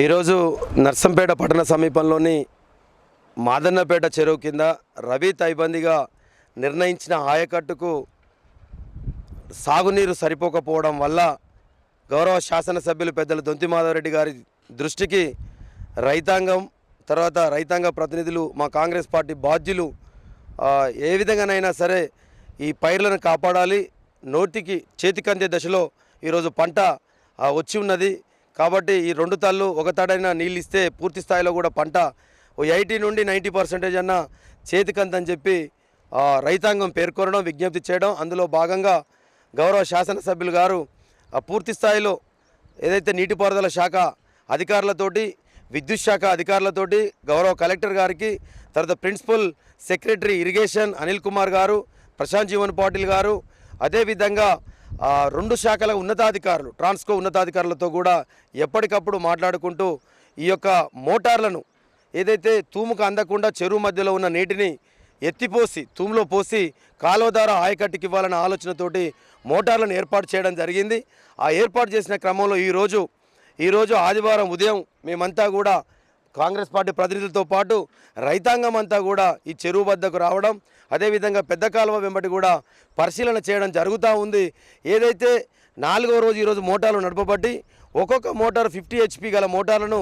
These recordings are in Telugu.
ఈరోజు నర్సంపేట పట్టణ సమీపంలోని మాదన్నపేట చెరువు కింద రవి తైబందిగా నిర్ణయించిన ఆయకట్టుకు సాగునీరు సరిపోకపోవడం వల్ల గౌరవ శాసనసభ్యులు పెద్దలు దొంతి మాధవరెడ్డి గారి దృష్టికి రైతాంగం తర్వాత రైతాంగ ప్రతినిధులు మా కాంగ్రెస్ పార్టీ బాధ్యులు ఏ విధంగానైనా సరే ఈ పైర్లను కాపాడాలి. నోటికి చేతికందే దశలో ఈరోజు పంట వచ్చి ఉన్నది. కాబట్టి ఈ రెండు తాళ్ళు ఒక తాడైనా నీళ్ళు ఇస్తే పూర్తి స్థాయిలో కూడా పంట ఓ ఎయిటీ నుండి నైంటీ పర్సెంటేజ్ అన్న చేతికంతని చెప్పి రైతాంగం పేర్కొనడం విజ్ఞప్తి చేయడం. అందులో భాగంగా గౌరవ శాసనసభ్యులు గారు ఆ పూర్తి స్థాయిలో ఏదైతే నీటిపారుదల శాఖ అధికారులతోటి విద్యుత్ శాఖ అధికారులతోటి గౌరవ కలెక్టర్ గారికి తర్వాత principal secretary irrigation Anil Kumar garu Prashant Jeevan Patil గారు అదేవిధంగా రెండు శాఖల ఉన్నతాధికారులు ట్రాన్స్కో ఉన్నతాధికారులతో కూడా ఎప్పటికప్పుడు మాట్లాడుకుంటూ ఈ యొక్క మోటార్లను ఏదైతే తూముకు అందకుండా చెరువు మధ్యలో ఉన్న నీటిని ఎత్తిపోసి తూములో పోసి కాలువ ద్వారా ఆయకట్టుకి ఇవ్వాలన్న ఆలోచనతోటి మోటార్లను ఏర్పాటు చేయడం జరిగింది. ఆ ఏర్పాటు చేసిన క్రమంలో ఈరోజు ఈరోజు ఆదివారం ఉదయం మేమంతా కూడా కాంగ్రెస్ పార్టీ ప్రతినిధులతో పాటు రైతాంగం అంతా కూడా ఈ చెరువు వద్దకు రావడం అదేవిధంగా పెద్ద కాలువ వెంబడి కూడా పరిశీలన చేయడం జరుగుతూ ఉంది. ఏదైతే నాలుగో రోజు ఈరోజు మోటార్లు నడపబట్టి ఒక్కొక్క మోటార్ ఫిఫ్టీ హెచ్పి గల మోటార్లను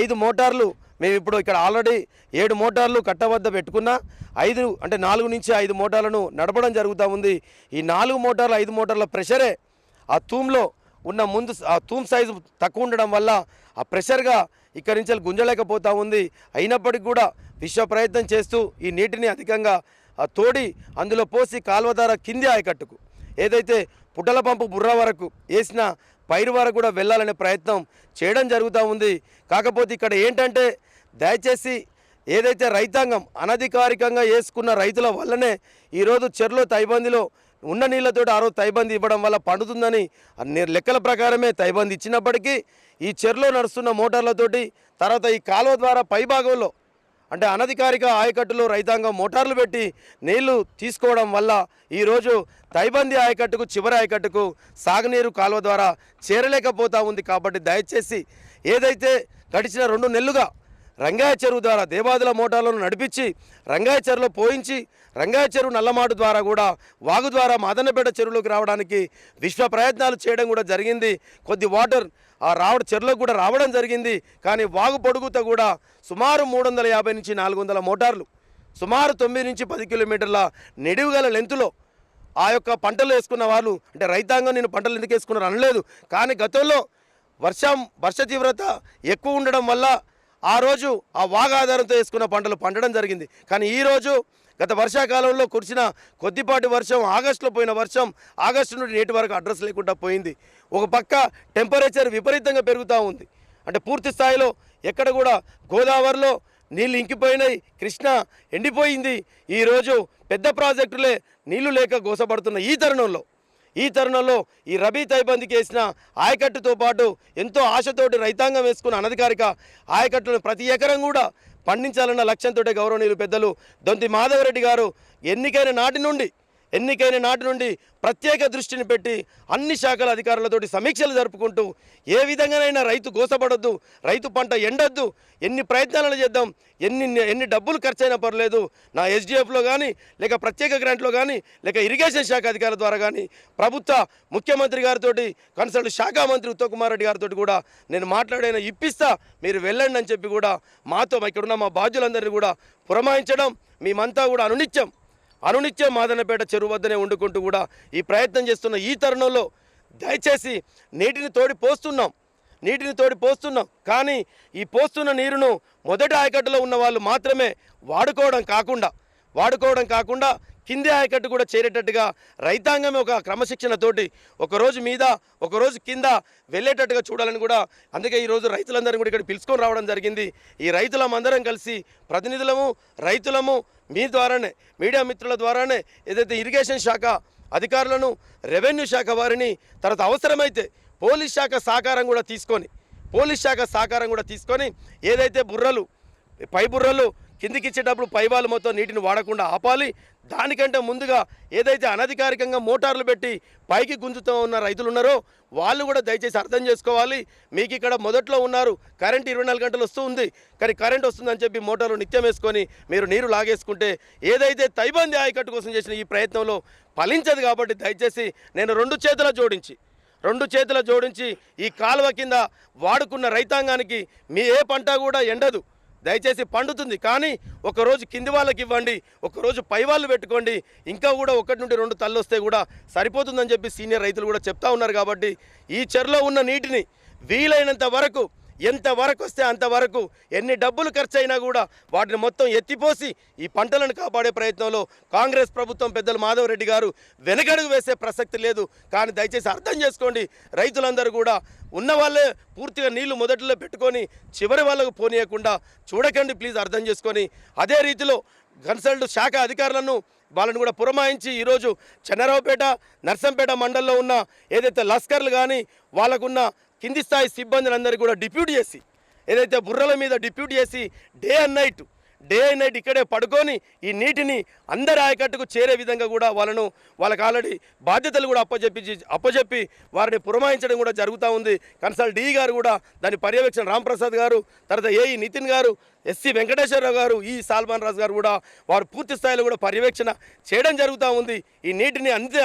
ఐదు మోటార్లు మేము ఇప్పుడు ఇక్కడ ఆల్రెడీ ఏడు మోటార్లు కట్ట వద్ద పెట్టుకున్నా ఐదు అంటే నాలుగు నుంచి ఐదు మోటార్లను నడపడం జరుగుతూ ఉంది. ఈ నాలుగు మోటార్లు ఐదు మోటార్ల ప్రెషరే ఆ తూమ్లో ఉన్న ముందు ఆ తూమ్ సైజు తక్కువ ఉండడం వల్ల ఆ ప్రెషర్గా ఇక్కడి నుంచి గుంజలేకపోతూ ఉంది. అయినప్పటికీ కూడా విశ్వ ప్రయత్నం చేస్తూ ఈ నీటిని అధికంగా ఆ, తోడి అందులో పోసి కాలువ ద్వారా కింది ఆయకట్టుకు. ఏదైతే పుట్టల పంపు బుర్ర వరకు వేసిన పైరు వరకు కూడా వెళ్ళాలనే ప్రయత్నం చేయడం జరుగుతూ ఉంది. కాకపోతే ఇక్కడ ఏంటంటే దయచేసి ఏదైతే రైతాంగం అనధికారికంగా వేసుకున్న రైతుల వల్లనే ఈరోజు చెర్లో తైబందిలో ఉన్న నీళ్ళతో ఆ రోజు తైబంది ఇవ్వడం వల్ల పండుతుందని లెక్కల ప్రకారమే తైబంది ఇచ్చినప్పటికీ ఈ చెరులో నడుస్తున్న మోటార్లతోటి తర్వాత ఈ కాలువ ద్వారా పైభాగంలో అంటే అనధికారిక ఆయకట్టులో రైతాంగం మోటార్లు పెట్టి నీళ్ళు తీసుకోవడం వల్ల ఈరోజు తైబంది ఆయకట్టుకు చివరి ఆయకట్టుకు సాగునీరు కాలువ ద్వారా చేరలేకపోతా ఉంది కాబట్టి దయచేసి ఏదైతే గడిచిన రెండు నెలలుగా రంగాయ చెరువు ద్వారా దేవాదుల మోటార్లను నడిపించి రంగాయ చెరువులో పోయించి రంగాయ చెరువు నల్లమాటు ద్వారా కూడా వాగు ద్వారా మాదన్నపేట చెరువులోకి రావడానికి విశ్వ ప్రయత్నాలు చేయడం కూడా జరిగింది. కొద్ది వాటర్ ఆ రావడం చెరువులకు కూడా రావడం జరిగింది. కానీ వాగు పొడుగుతో కూడా సుమారు మూడు వందల యాభై నుంచి నాలుగు వందల మోటార్లు సుమారు తొమ్మిది నుంచి పది కిలోమీటర్ల నిడివి గల లెంతులో ఆ యొక్క పంటలు వేసుకున్న వాళ్ళు అంటే రైతాంగం నేను పంటలు ఎందుకు వేసుకున్నారు అనలేదు కానీ గతంలో వర్షం వర్ష తీవ్రత ఎక్కువ ఉండడం వల్ల ఆ రోజు ఆ వాగ ఆధారంతో వేసుకున్న పంటలు పండడం జరిగింది. కానీ ఈరోజు గత వర్షాకాలంలో కురిసిన కొద్దిపాటి వర్షం ఆగస్టులో పోయిన వర్షం ఆగస్టు నుండి నేటి వరకు అడ్రస్ లేకుండా పోయింది. ఒక పక్క టెంపరేచర్ విపరీతంగా పెరుగుతూ ఉంది. అంటే పూర్తి స్థాయిలో ఎక్కడ కూడా గోదావరిలో నీళ్ళు ఇంకిపోయినాయి. కృష్ణ ఎండిపోయింది. ఈరోజు పెద్ద ప్రాజెక్టులే నీళ్ళు లేక గోసపడుతున్న ఈ తరుణంలో. ఈ తరుణంలో ఈ రబీ తైబందికి వేసిన ఆయకట్టుతో పాటు ఎంతో ఆశతోటి రైతాంగం వేసుకున్న అనధికారిక ఆయకట్టును ప్రతి ఎకరం కూడా పండించాలన్న లక్ష్యంతో గౌరవనీయులు పెద్దలు దొంతి మాధవరెడ్డి గారు ఎన్నికైన నాటి నుండి ఎన్నికైన నాటి నుండి ప్రత్యేక దృష్టిని పెట్టి అన్ని శాఖల అధికారులతోటి సమీక్షలు జరుపుకుంటూ ఏ విధంగానైనా రైతు గోసపడొద్దు రైతు పంట ఎండొద్దు ఎన్ని ప్రయత్నాలను చేద్దాం ఎన్ని ఎన్ని డబ్బులు ఖర్చైనా పర్లేదు నా ఎస్డిఎఫ్లో కానీ లేక ప్రత్యేక గ్రాంట్లో కానీ లేక ఇరిగేషన్ శాఖ అధికారుల ద్వారా కానీ ప్రభుత్వ ముఖ్యమంత్రి గారితో కన్సల్ట్ శాఖ మంత్రి ఉత్తమ్ కుమార్ రెడ్డి గారితో కూడా నేను మాట్లాడైనా ఇప్పిస్తా మీరు వెళ్ళండి అని చెప్పి కూడా మాతో ఇక్కడున్న మా బాధ్యులందరినీ కూడా పురమాయించడం మేమంతా కూడా అనునిత్యం. అనునిత్యం మాదనపేట చెరువు వద్దనే వండుకుంటూ కూడా ఈ ప్రయత్నం చేస్తున్న ఈ తరుణంలో దయచేసి నీటిని తోడి పోస్తున్నాం నీటిని తోడి పోస్తున్నాం. కానీ ఈ పోస్తున్న నీరును మొదటి ఆయకట్టులో ఉన్న వాళ్ళు మాత్రమే వాడుకోవడం కాకుండా వాడుకోవడం కాకుండా కింది ఆయకట్టు కూడా చేరేటట్టుగా రైతాంగం ఒక క్రమశిక్షణతోటి ఒకరోజు మీద ఒకరోజు కింద వెళ్ళేటట్టుగా చూడాలని కూడా అందుకే ఈరోజు రైతులందరినీ కూడా ఇక్కడ పిలుచుకొని రావడం జరిగింది. ఈ రైతులమందరం కలిసి ప్రతినిధులము రైతులము మీ ద్వారానే మీడియా మిత్రుల ద్వారానే ఏదైతే ఇరిగేషన్ శాఖ అధికారులను రెవెన్యూ శాఖ వారిని తర్వాత అవసరమైతే పోలీస్ శాఖ సహకారం కూడా తీసుకొని పోలీస్ శాఖ సహకారం కూడా తీసుకొని ఏదైతే బుర్రలు పై బుర్రలు కిందికి ఇచ్చేటప్పుడు పైవాళ్ళు మొత్తం నీటిని వాడకుండా ఆపాలి. దానికంటే ముందుగా ఏదైతే అనధికారికంగా మోటార్లు పెట్టి పైకి గుంజుతూ ఉన్న రైతులు ఉన్నారో వాళ్ళు కూడా దయచేసి అర్థం చేసుకోవాలి. మీకు ఇక్కడ మొదట్లో ఉన్నారు. కరెంట్ ఇరవై నాలుగు గంటలు వస్తూ ఉంది. కానీ కరెంట్ వస్తుందని చెప్పి మోటార్లు నిత్యం వేసుకొని మీరు నీరు లాగేసుకుంటే ఏదైతే తైబంది ఆయకట్టు కోసం చేసిన ఈ ప్రయత్నంలో ఫలించదు కాబట్టి దయచేసి నేను రెండు చేతుల జోడించి రెండు చేతుల జోడించి ఈ కాలువ కింద వాడుకున్న రైతాంగానికి మీ ఏ పంట కూడా ఎండదు. దయచేసి పండుతుంది. కానీ ఒకరోజు కింది వాళ్ళకి ఇవ్వండి ఒకరోజు పై వాళ్ళు పెట్టుకోండి. ఇంకా కూడా ఒకటి నుండి రెండు తల్లు వస్తే కూడా సరిపోతుందని చెప్పి సీనియర్ రైతులు కూడా చెప్తా ఉన్నారు కాబట్టి ఈ చెరులో ఉన్న నీటిని వీలైనంత వరకు ఎంత వరకు వస్తే అంతవరకు ఎన్ని డబ్బులు ఖర్చు అయినా కూడా వాటిని మొత్తం ఎత్తిపోసి ఈ పంటలను కాపాడే ప్రయత్నంలో కాంగ్రెస్ ప్రభుత్వం పెద్దలు మాధవరెడ్డి గారు వెనకడుగు వేసే ప్రసక్తి లేదు. కానీ దయచేసి అర్థం చేసుకోండి. రైతులందరూ కూడా ఉన్న వాళ్ళే పూర్తిగా నీళ్ళు మొదట్లో పెట్టుకొని చివరి వాళ్ళకు పోనీయకుండా చూడకండి ప్లీజ్ అర్థం చేసుకొని. అదే రీతిలో కన్సల్ట్ శాఖ అధికారులను వాళ్ళని కూడా పురమాయించి ఈరోజు చెన్నరావుపేట నర్సంపేట మండలంలో ఉన్న ఏదైతే లస్కర్లు కానీ వాళ్ళకున్న కింది స్థాయి సిబ్బందిని కూడా డిప్యూట్ చేసి ఏదైతే బుర్రల మీద డిప్యూట్ చేసి day and night day and night ఇక్కడే పడుకొని ఈ నీటిని అందరి ఆయకట్టుకు చేరే విధంగా కూడా వాళ్ళను వాళ్ళకి ఆల్రెడీ బాధ్యతలు కూడా అప్పచెప్పి అప్పచెప్పి వారిని పురమాయించడం కూడా జరుగుతూ ఉంది. కన్సల్ డి గారు కూడా దాని పర్యవేక్షణ రాంప్రసాద్ గారు తర్వాత ఏఈ నితిన్ గారు ఎస్సీ వెంకటేశ్వరరావు గారు ఈ సాల్మాన్ రాజు గారు కూడా వారు పూర్తి స్థాయిలో కూడా పర్యవేక్షణ చేయడం జరుగుతూ ఉంది. ఈ నీటిని అంత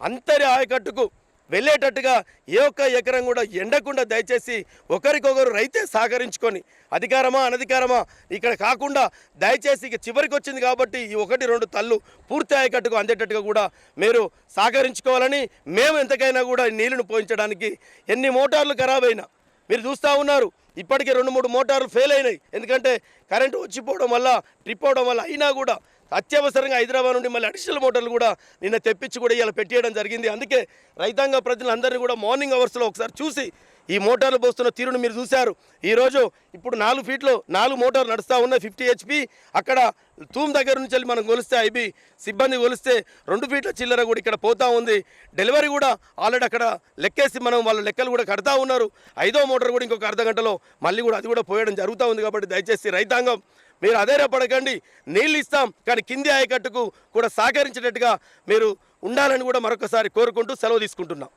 అంతరి ఆయకట్టుకు వెళ్ళేటట్టుగా ఏ ఒక్క ఎకరం కూడా ఎండకుండా దయచేసి ఒకరికొకరు రైతే సహకరించుకొని అధికారమా అనధికారమా ఇక్కడ కాకుండా దయచేసి ఇక చివరికి వచ్చింది కాబట్టి ఈ ఒకటి రెండు తల్లు పూర్తి అయ్యేటట్టుగా అందేటట్టుగా కూడా మీరు సహకరించుకోవాలని మేము ఎంతకైనా కూడా నీళ్ళను పోయించడానికి ఎన్ని మోటార్లు ఖరాబ్ అయినా మీరు చూస్తూ ఉన్నారు. ఇప్పటికే రెండు మూడు మోటార్లు ఫెయిల్ అయినాయి. ఎందుకంటే కరెంటు వచ్చిపోవడం వల్ల ట్రిప్ అవడం వల్ల అయినా కూడా అత్యవసరంగా హైదరాబాద్ నుండి మళ్ళీ అడిషనల్ మోటార్లు కూడా నిన్న తెప్పించి కూడా ఇలా పెట్టేయడం జరిగింది. అందుకే రైతాంగ ప్రజలందరినీ కూడా మార్నింగ్ అవర్స్లో ఒకసారి చూసి ఈ మోటార్లు పోస్తున్న తీరును మీరు చూశారు. ఈరోజు ఇప్పుడు నాలుగు ఫీట్లు నాలుగు మోటార్లు నడుస్తూ ఉన్నాయి. ఫిఫ్టీ హెచ్పి అక్కడ తూమ్ దగ్గర నుంచి వెళ్ళి మనం కొలిస్తే ఐబి సిబ్బంది కొలిస్తే రెండు ఫీట్ల చిల్లర కూడా ఇక్కడ పోతూ ఉంది. డెలివరీ కూడా ఆల్రెడీ అక్కడ లెక్కేసి మనం వాళ్ళ లెక్కలు కూడా కడతా ఉన్నారు. ఐదో మోటార్ కూడా ఇంకొక అర్ధ గంటలో మళ్ళీ కూడా అది కూడా పోయడం జరుగుతూ ఉంది కాబట్టి దయచేసి రైతాంగం మీరు అధైర్యపడకండి నీళ్ళు ఇస్తాం కానీ కింది ఆయకట్టుకు కూడా సహకరించేటట్టుగా మీరు ఉండాలని కూడా మరొకసారి కోరుకుంటూ సెలవు తీసుకుంటున్నాం.